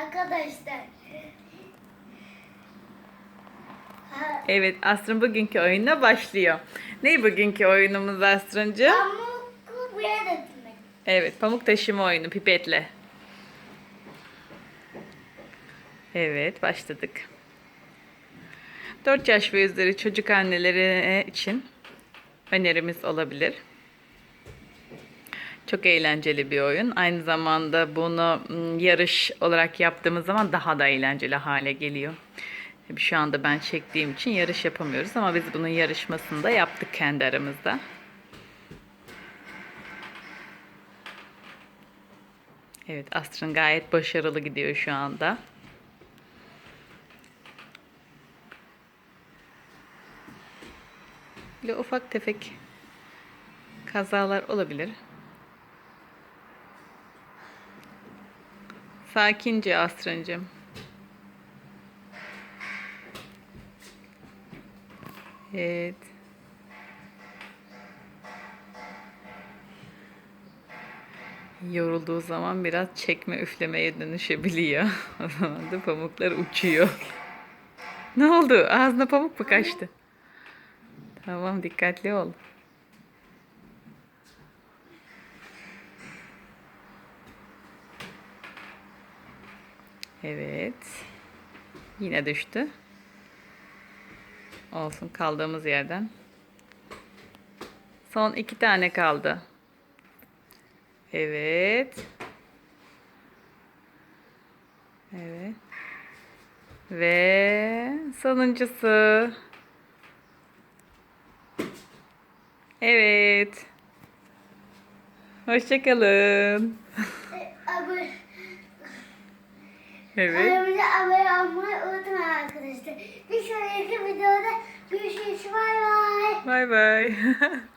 Arkadaşlar. Evet Asrın bugünkü oyuna başlıyor. Ne bugünkü oyunumuz Asrıncı? Pamuk buraya dökülmek. Evet pamuk taşıma oyunu pipetle. Evet başladık. 4 yaş ve üzeri çocuk anneleri için önerimiz olabilir. Çok eğlenceli bir oyun. Aynı zamanda bunu mm, yarış olarak yaptığımız zaman daha da eğlenceli hale geliyor. Tabii Şu anda ben çektiğim için yarış yapamıyoruz ama biz bunun yarışmasını da yaptık kendi aramızda. Evet Astrın gayet başarılı gidiyor şu anda. Böyle ufak tefek kazalar olabilir. Sakince Astrıncığım. Evet. Yorulduğu zaman biraz çekme üflemeye dönüşebiliyor. O zaman da pamuklar uçuyor. Ne oldu? Ağzına pamuk mu kaçtı? Tamam dikkatli ol. Evet. Yine düştü. Olsun kaldığımız yerden. Son iki tane kaldı. Evet. Evet. Ve sonuncusu. Evet. Hoşçakalın. Abone, Evet. kanalımıza abone olmayı unutmayın arkadaşlar. Bir sonraki videoda görüşürüz. Bay bay. Bay bay.